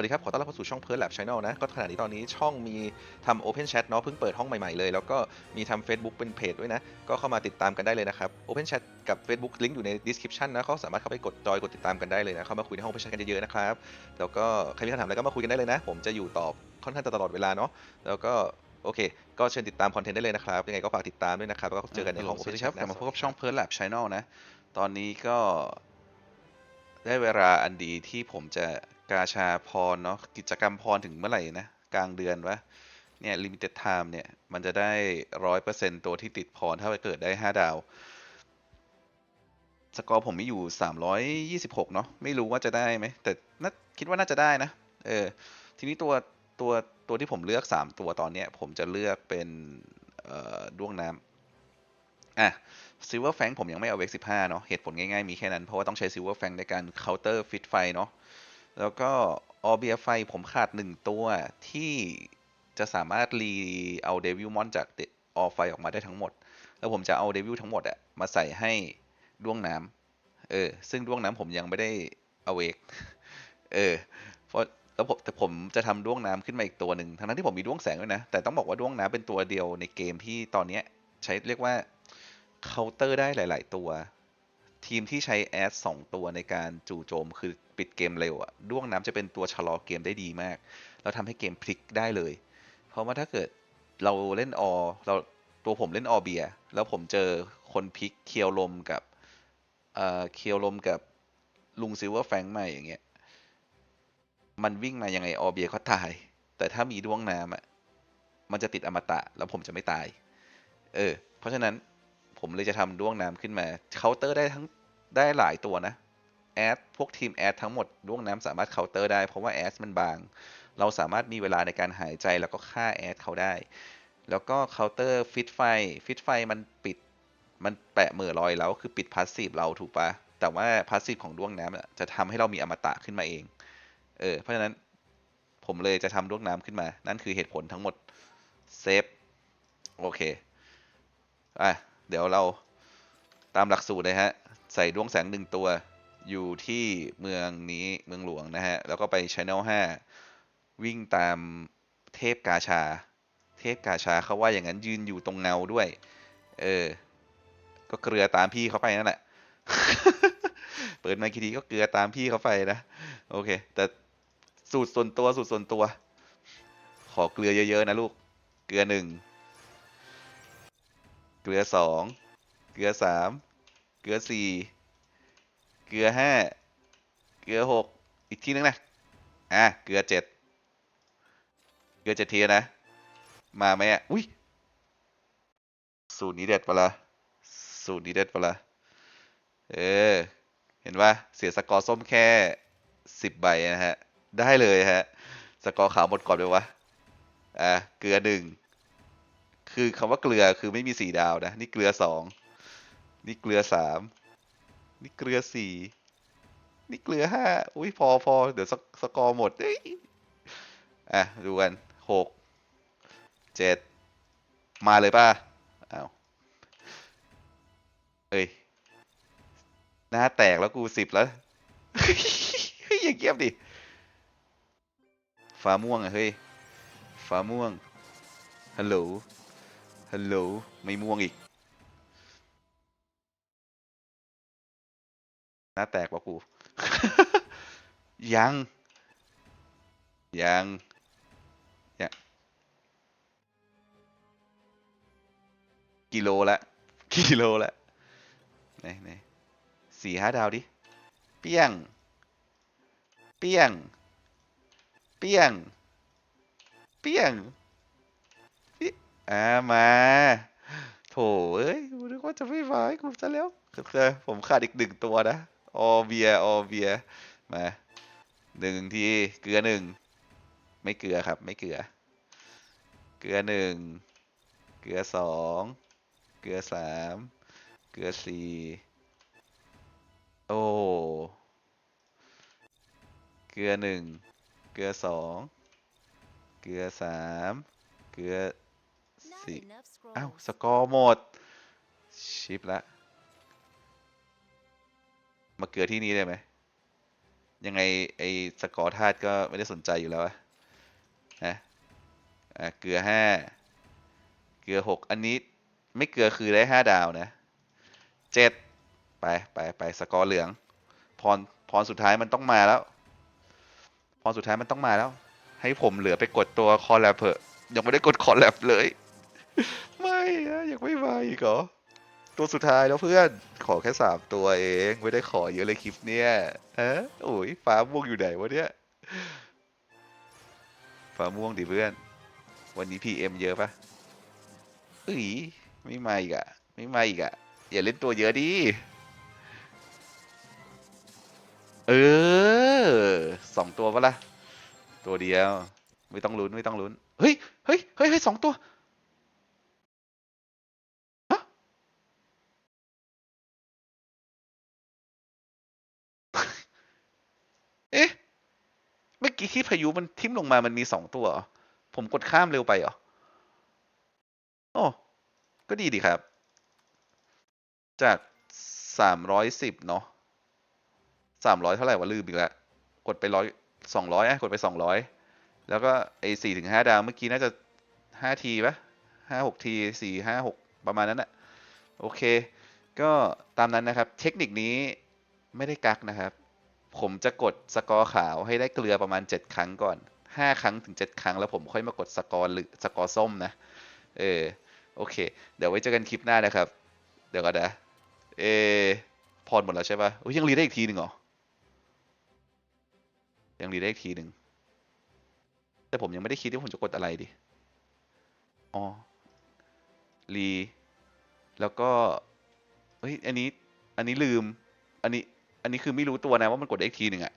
สวัสดีครับ ขอต้อนรับเข้าสู่ช่อง p e r Lab Channel นะ ก็ขณะนี้ตอนนี้ช่องมีทำ Open Chat เนาะเพิ่งเปิดห้องใหม่ๆเลย แล้วก็มีทำ Facebook เป็นเพจด้วยนะ ก็เข้ามาติดตามกันได้เลยนะครับ Open Chat กับ Facebook ลิงก์อยู่ใน description นะเขาสามารถเข้าไปกดจอยกดติดตามกันได้เลยนะ เข้ามาคุยในห้อง Open Chat กันเยอะๆนะครับ แล้วก็ใครมีคำถามอะไรก็มาคุยกันได้เลยนะ ผมจะอยู่ตอบค่อนข้างจะตลอดเวลาเนาะ แล้วก็โอเค ก็เชิญติดตามคอนเทนต์ได้เลยนะครับ ยังไงก็ฝากติดตามด้วยนะครับ แล้วก็เจอกันในห้องสวั Open สดีค Chat รับกลันะบมาพบกับช่อง p e r Lab Channel นะ ตอนนี้ก็ได้เวลาอันดีที่ผมจะ กาชาพรเนาะกิจกรรมพรถึงเมื่อไหร่นะ กลางเดือนวะเนี่ย limited time เนี่ย มันจะได้ร้อยเปอร์เซ็นตัวที่ติดพรถ้าไปเกิดได้ห้าดาว สกอร์ผมมีอยู่สามร้อยยี่สิบหกเนาะไม่รู้ว่าจะได้ไหม แต่น่าคิดว่าน่าจะได้นะ เออ ทีนี้ตัวตัวตัวที่ผมเลือกสามตัวตอนเนี้ย ผมจะเลือกเป็นด้วงน้ำอะซิลเวอร์แฟงผมยังไม่เอาเวกสิบห้าเนาะเหตุผลง่ายๆมีแค่นั้น เพราะว่าต้องใช้ซิลเวอร์แฟงในการเคาน์เตอร์ฟิตไฟเนาะ แล้วก็ออเบียไฟผมขาดหนึ่งตัวที่จะสามารถรีเอาเดวิลมอนจากออไฟออกมาได้ทั้งหมด แล้วผมจะเอาเดวิลทั้งหมดอะมาใส่ให้ด้วงน้ำเออ ซึ่งด้วงน้ำผมยังไม่ได้เอาเวกเออเพราะแล้วผมแต่ผมจะทำด้วงน้ำขึ้นมาอีกตัวหนึ่งทั้งนั้นที่ผมมีด้วงแสงด้วยนะ แต่ต้องบอกว่าด้วงน้ำเป็นตัวเดียวในเกมที่ตอนเนี้ยใช้เรียกว่าเคาน์เตอร์ได้หลาย ๆ ตัว ทีมที่ใช้แอดสองตัวในการจู่โจมคือปิดเกมเร็วอะด้วงน้ำจะเป็นตัวชะลอเกมได้ดีมาก แล้วทำให้เกมพลิกได้เลย เพราะว่าถ้าเกิดเราเล่นออเราตัวผมเล่นออเบีย แล้วผมเจอคนพลิกเคียวลมกับเอ่อเคียวลมกับลุงซิลเวอร์แฟงม่อย่างเงี้ย มันวิ่งมายังไงออเบียก็ตาย แต่ถ้ามีด้วงน้ำอะมันจะติดอมตะแล้วผมจะไม่ตาย เออ เพราะฉะนั้นผมเลยจะทำด้วงน้ำขึ้นมาเคาน์เตอร์ได้ทั้ง ได้หลายตัวนะแอดพวกทีมแอดทั้งหมดด้วงน้ำสามารถเคาน์เตอร์ได้เพราะว่าแอดมันบาง เราสามารถมีเวลาในการหายใจแล้วก็ฆ่าแอดเขาได้ แล้วก็เคาน์เตอร์ฟิตไฟฟิตไฟมันปิดมันแปะมือลอยแล้วคือปิดพาสซีฟเราถูกปะแต่ว่าพาสซีฟของด้วงน้ำจะทำให้เรามีอมตะขึ้นมาเอง เออ เพราะฉะนั้นผมเลยจะทำด้วงน้ำขึ้นมา นั่นคือเหตุผลทั้งหมดเซฟโอเค อะ เดี๋ยวเราตามหลักสูตรเลยฮะ ใส่ดวงแสงหนึ่งตัวอยู่ที่เมืองนี้เมืองหลวงนะฮะ แล้วก็ไป Channel 5 วิ่งตามเทพกาชา เทพกาชาเขาว่าอย่างนั้นยืนอยู่ตรงเงาด้วย เออ ก็เกลือตามพี่เขาไปนั่นแหละ เปิดมาคีทีก็เกลือตามพี่เขาไปนะ โอเค แต่สูตรส่วนตัวสูตรส่วนตัว ขอเกลือเยอะๆนะลูก เกลือหนึ่ง เกลือสอง เกลือสาม เกลือสี่เกลือห้าเกลือหกอีกทีนึงนะอะเกลือเจ็ดเกลือเจ็ดทีนะ มาไหมอะอุ้ยสูตรนี้เด็ดปะละสูตรนี้เด็ดปะละเออ เห็นปะเสียสกอร์ส้มแค่สิบใบนะฮะ ได้เลยฮะ สกอร์ขาวหมดก่อนเลยวะอะเกลือหนึ่งคือคำว่าเกลือคือไม่มีสี่ดาวนะ นี่เกลือสอง นี่เกลือสามนี่เกลือสี่นี่เกลือห้าอุ้ยพอพอเดี๋ยวสสกอร์หมดเอ้ยอะดูกันหกเจ็ดมาเลยป่ะอ้าวเอ้ยหน้าแตกแล้วกูสิบแล้วเฮ้ยอย่าเงียบดิฟ้าม่วงอะเฮ้ยฟ้าม่วงฮัลโหลฮัลโหลไม่ม่วงอีก หน้าแตกว่ะกู ยัง ยังยังกิโลละกิโลละไหนไหนสี่ห้าดาวดิ เปี้ยง เปี้ยง เปี้ยง เปี้ยงอ่ามาโถเอ้ยกูนึกว่าจะไม่มาให้กูซะแล้วคือผมขาดอีกหนึ่งตัวนะ ออเบียออเบียมาหนึ่งทีเกลือหนึ่งไม่เกลือครับ ไม่เกลือ เกลือหนึ่งเกลือสองเกลือสามเกลือสี่โอ้เกลือหนึ่งเกลือสองเกลือสามเกลือสี่อ้าวสกอร์หมด ชิปละ มาเกลือที่นี้ได้ไหม ยังไงไอสกอร์ธาตุก็ไม่ได้สนใจอยู่แล้วอะนะอะเกลือห้าเกลือหกอันนี้ไม่เกลือคือได้ห้าดาวนะเจ็ดไปไปไปสกอร์เหลือง พรพรสุดท้ายมันต้องมาแล้ว พรสุดท้ายมันต้องมาแล้ว ให้ผมเหลือไปกดตัวคอลแลบเพอะยังไม่ได้กดคอลแลบเลย ไม่นะยังไม่มาอีกเหรอ ตัวสุดท้ายแล้วเพื่อนขอแค่สามตัวเอง ไม่ได้ขอเยอะเลยคลิปเนี้ยฮะโอ้ยฟ้าม่วงอยู่ไหนวะเนี่ยฟ้าม่วงดิเพื่อน วันนี้พีเอ็มเยอะปะเอ้ยไม่มาอีกอะไม่มาอีกอะอย่าเล่นตัวเยอะดิเออสองตัวปะล่ะตัวเดียว ไม่ต้องลุ้นไม่ต้องลุ้นเฮ้ยเฮ้ยเฮ้ยสองตัวฮะ เอ๊ะ เมื่อกี้ ที่พายุมันทิ่มลงมามันมีสองตัว ผมกดข้ามเร็วไปเหรอโอ้ก็ดีดีครับ จากสามร้อยสิบเนาะสามร้อยเท่าไหร่วะลืมอีกแล้วกดไปร้อยสองร้อยอะกดไปสองร้อยแล้วก็ไอ้สี่ถึงห้าดาวเมื่อกี้น่าจะห้าทีปะห้าหกทีสี่ห้าหกประมาณนั้นอะโอเค ก็ตามนั้นนะครับ เทคนิคนี้ไม่ได้กักนะครับ ผมจะกดสกอร์ขาวให้ได้เกลือประมาณ 7 ครั้งก่อน 5 ครั้งถึง 7 ครั้ง แล้วผมค่อยมากดสกอร์หรือสกอร์ส้มนะ เออ โอเค เดี๋ยวไว้เจอกันคลิปหน้านะครับ เดี๋ยวก่อนนะเออพรหมดแล้วใช่ปะอุ๊ยยังรีได้อีกทีหนึ่งเหรอ ยังรีได้อีกทีหนึ่ง แต่ผมยังไม่ได้คิดว่าผมจะกดอะไรดิ อ๋อ รี แล้วก็ เฮ้ย อันนี้ อันนี้ลืม อันนี้ อันนี้คือไม่รู้ตัวนะว่ามันกดได้อีกทีหนึ่งอะ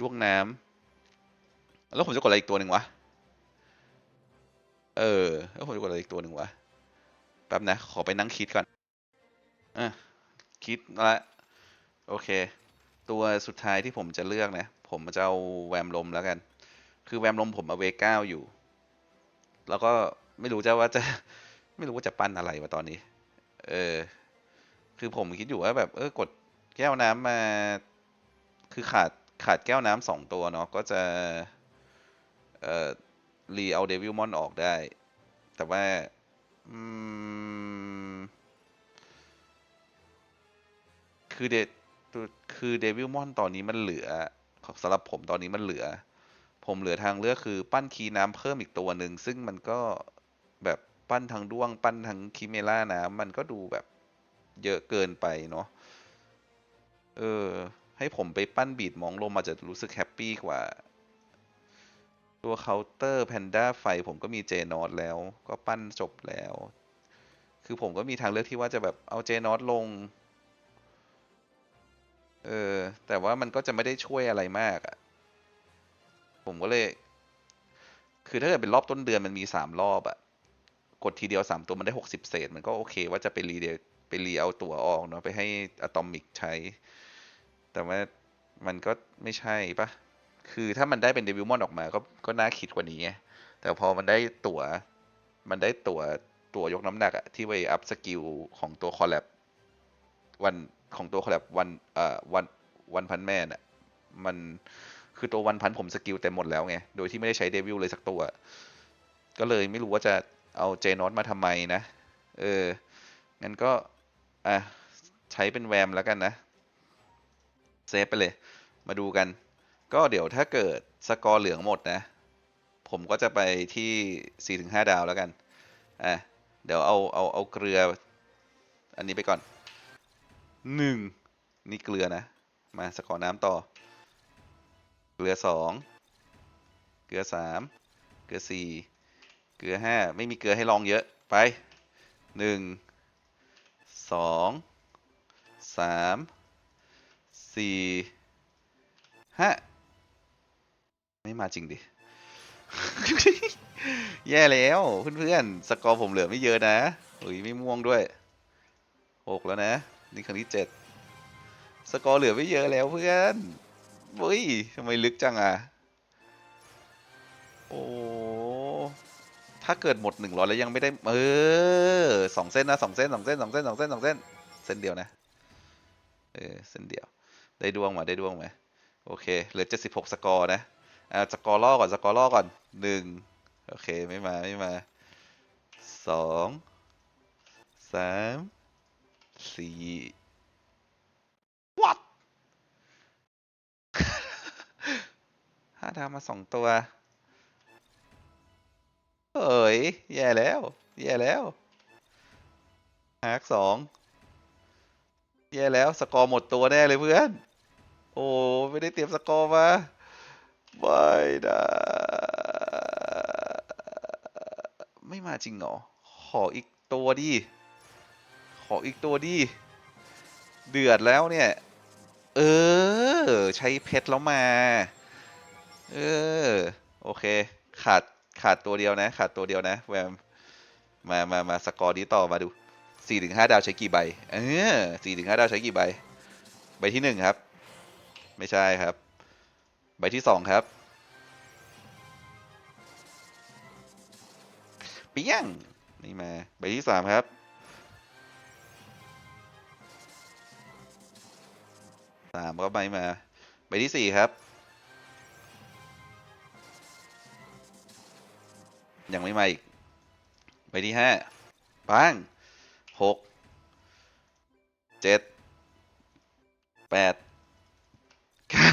ดวงน้ำแล้วผมจะกดอะไรอีกตัวหนึ่งวะ เออ แล้วผมจะกดอะไรอีกตัวหนึ่งวะ แป๊บนะ ขอไปนั่งคิดก่อนอะคิดละโอเค ตัวสุดท้ายที่ผมจะเลือกนะ ผมจะเอาแวมลมแล้วกัน คือแวมลมผมเอาเวก้าอยู่ แล้วก็ไม่รู้จะว่าจะ ไม่รู้ว่าจะปั้นอะไรวะตอนนี้ เออ คือผมคิดอยู่ว่าแบบ เออกด แก้วน้ำมา คือขาดขาดแก้วน้ำสองตัวเนาะก็จะ เอ่อรีเอาเดวิลมอนออกได้ แต่ว่าคือเดวคือเดวิลมอนตอนนี้มันเหลือสำหรับผมตอนนี้มันเหลือ ผมเหลือทางเลือกคือปั้นคีน้ำเพิ่มอีกตัวหนึ่ง ซึ่งมันก็แบบปั้นทั้งด้วง ปั้นทั้งคิเมล่าน้ำมันก็ดูแบบเยอะเกินไปเนาะ เออ ให้ผมไปปั้นบีดมองลมอาจจะรู้สึกแฮปปี้กว่า ตัวเคาน์เตอร์แพนด้าไฟผมก็มีเจนอตแล้ว ก็ปั้นจบแล้ว คือผมก็มีทางเลือกที่ว่าจะแบบเอาเจนอตลง เออ แต่ว่ามันก็จะไม่ได้ช่วยอะไรมากอะ่ะ ผมก็เลย คือถ้าเกิดเป็นรอบต้นเดือนมันมีสามรอบอะ่ะ กดทีเดียวสามตัวมันได้หกสิบเศษ มันก็โอเคว่าจะไปรีเด ไปรีเอาตัวออกเนาะไปให้อะตอมิกใช้ แต่ว่ามันก็ไม่ใช่ปะคือถ้ามันได้เป็นเดวิลมอนออกมาก็ก็น่าคิดกว่านี้ไงแต่พอมันได้ตัวมันได้ตัวตัวยกน้ำหนักอะที่ไว้อัพสกิลของตัวคอลแลบวันของตัวคอลแลบวันเอ่อวันวันพันแม่น่ะมันคือตัววันพันผมสกิลเต็มหมดแล้วไง โดยที่ไม่ได้ใช้เดวิลเลยสักตัว ก็เลยไม่รู้ว่าจะเอาเจนอตมาทำไมนะ เออ งั้นก็ อะ ใช้เป็นแวมแล้วกันนะ เซฟไปเลย มาดูกัน ก็เดี๋ยวถ้าเกิดสกอร์เหลืองหมดนะ ผมก็จะไปที่ 4-5 ดาวแล้วกัน อะ เดี๋ยวเอาเอาเอาเกลือ อันนี้ไปก่อนหนึ่งนี่เกลือนะ มาสกอร์น้ำต่อ เกลือสองเกลือสามเกลือสี่เกลือห้าไม่มีเกลือให้ลองเยอะ ไปหนึ่ง สองสามสี่ห้าไม่มาจริงดิ แย่แล้วเพื่อนๆ สกอร์ผมเหลือไม่เยอะนะอุ้ยไม่ม่วงด้วยหกแล้วนะ นี่ครั้งที่เจ็ดสกอร์เหลือไม่เยอะแล้วเพื่อนเฮ้ยทำไมลึกจังอะ โอ้ ถ้าเกิดหมดหนึ่งร้อยแล้วยังไม่ได้ เออสองเส้นนะสองเส้นสองเส้นสองเส้นสองเส้นสองเส้น เส้นเดียวนะ เออ เส้นเดียว ได้ดวงมาได้ดวงไหมโอเค เหลือ76สกอร์นะ อ่า สกอร์ล่อก่อน สกอร์ล่อก่อนหนึ่งโอเค ไม่มา ไม่มาสองสามสี่ what ห้าดาวมาสองตัว เฮ้ย แย่แล้ว แย่แล้วฮากสองแย่แล้ว สกอร์หมดตัวแน่เลยเพื่อน โอ้ ไม่ได้เตรียมสกอร์มาไม่นะไม่มาจริงเหรอ ขออีกตัวดิ ขออีกตัวดิ เดือดแล้วเนี่ย เออ ใช้เพชรแล้วมา เออ โอเค ขาด ขาดตัวเดียวนะ ขาดตัวเดียวนะแวมมามามาสกอร์นี้ต่อมาดูสี่ถึงห้าดาวใช้กี่ใบเออสี่ถึงห้าดาวใช้กี่ใบ ใบที่หนึ่งครับ ไม่ใช่ครับ ใบที่สองครับเปี้ยงนี่มา ใบที่สามครับสามก็ใบมา ใบที่สี่ครับ ยังไม่มาอีกใบที่ห้าปังหกเจ็ดแปดเก้า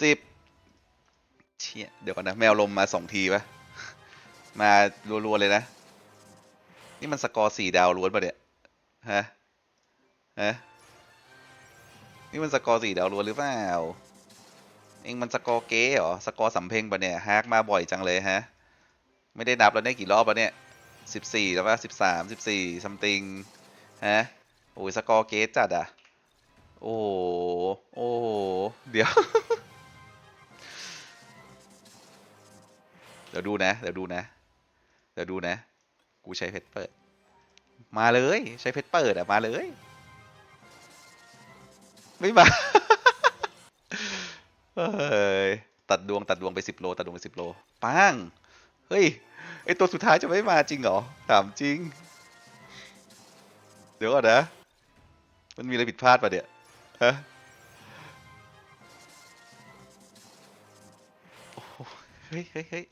สิบเชี่ยเดี๋ยวก่อนนะแมวลมมาสองทีปะมารัวๆเลยนะ นี่มันสกอร์สี่ดาวล้วนปะเนี่ยฮะฮะนี่มันสกอร์สี่ดาวล้วนหรือเปล่าเองมันสกอร์เก๊เหรอสกอร์สำเพ็งปะเนี่ยฮากมาบ่อยจังเลยฮะ ไม่ได้นับแล้วเนี่ยกี่รอบแล้วเนี่ยสิบสี่แล้วป่ะสิบสามสิบสี่ซัมติงฮะโอ้ยสกอร์เกตจัดอะ โอ้โหโอ้โหเดี๋ยว เดี๋ยวดูนะ เดี๋ยวดูนะ เดี๋ยวดูนะ กูใช้เพชรเปิด มาเลยใช้เพชรเปิดอะ มาเลย ไม่มาเฮ้ยตัดดวงตัดดวงไปสิบโล ตัดดวงไปสิบโลปัง เฮ้ยไอตัวสุดท้ายจะไม่มาจริงเหรอถามจริง เดี๋ยวก่อนนะ มันมีอะไรผิดพลาดปะเนี่ยฮะเฮ้ยเฮ้ยเฮ้ย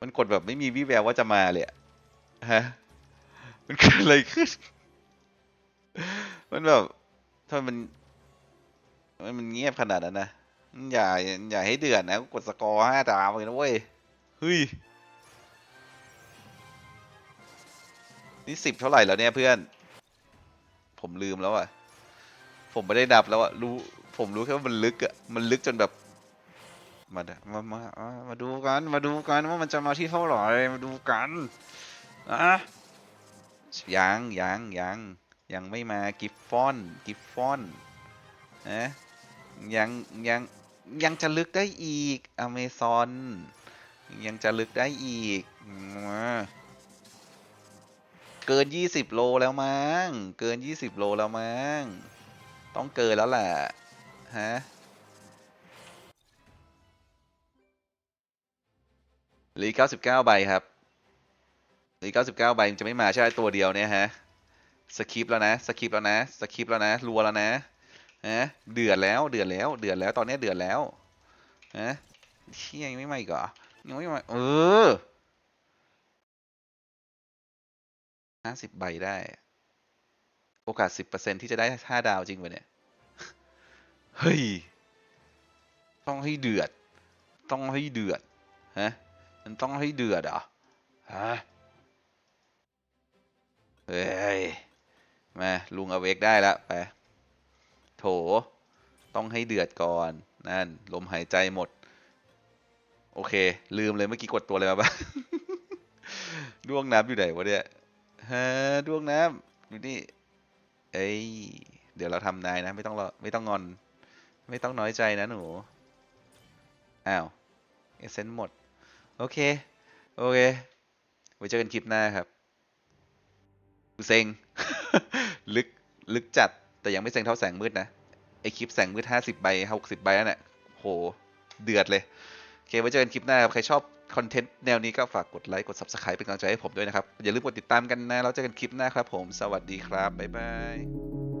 มันกดแบบไม่มีวี่แววว่าจะมาเลยฮะ มันเกิดอะไรขึ้น มันแบบทำไมมันมันเงียบขนาดนั้นนะ อย่าอย่าให้เดือดนะกดสกอร์ห้าดาวเลยนะเว้ยเฮ้ยนี่สิบเท่าไหร่แล้วเนี่ยเพื่อน ผมลืมแล้วอะผมไม่ได้นับแล้วอะรู้ผมรู้แค่ว่ามันลึกอะมันลึกจนแบบมาดมามามาดูกัน มาดูกันว่ามันจะมาที่เท่าไหร่มาดูกันอะยังยังยังยังไม่มากิฟฟอนกิฟฟอนนะยังยัง ยังจะลึกได้อีกอเมซอนยังจะลึกได้อีก เกินยี่สิบโลแล้วมั้ง เกินยี่สิบโลแล้วมั้ง ต้องเกินแล้วแหละฮะหลือเก้าสิบเก้าใบครับหลือเก้าสิบเก้าใบมันจะไม่มาใช่ตัวเดียวเนี่ยฮะ สคริปแล้วนะ สคริปแล้วนะ สคริปแล้วนะ รัวแล้วนะ ฮะเดือดแล้วเดือดแล้วเดือดแล้วตอนนี้เดือดแล้วฮะเชี่ยยังไม่มาอีกเหรอยังไม่มาเออห้าสิบใบได้ โอกาสสิบเปอร์เซ็นที่จะได้ห้าดาวจริงปะเนี่ย เฮ้ย ต้องให้เดือด ต้องให้เดือดฮะมันต้องให้เดือดเหรอฮะเฮ้ยมาลุงอเวกได้แล้วไป โถ ต้องให้เดือดก่อน นั่น ลมหายใจหมด โอเค ลืมเลยเมื่อกี้กดตัวอะไรมาบ้างดวงน้ำอยู่ไหนวะเนี่ยฮะดวงน้ำอยู่นี่ เอ้ย เดี๋ยวเราทำนายนะ ไม่ต้องรอไม่ต้องงอน ไม่ต้องน้อยใจนะหนู อ้าว เอเซนหมด โอเค โอเค ไว้เจอกันคลิปหน้าครับเซ็งลึก ลึกจัด แต่ยังไม่เซ็งเท่าแสงมืดนะ ไอคลิปแสงมืดห้าสิบใบหกสิบใบนั่นแหละโห เดือดเลย โอเคไว้เจอกันคลิปหน้าครับใครชอบคอนเทนต์แนวนี้ก็ฝากกดไลค์ กด subscribe เป็นกำลังใจให้ผมด้วยนะครับ อย่าลืมกดติดตามกันนะ แล้วเจอกันคลิปหน้าครับผม สวัสดีครับ บ๊ายบาย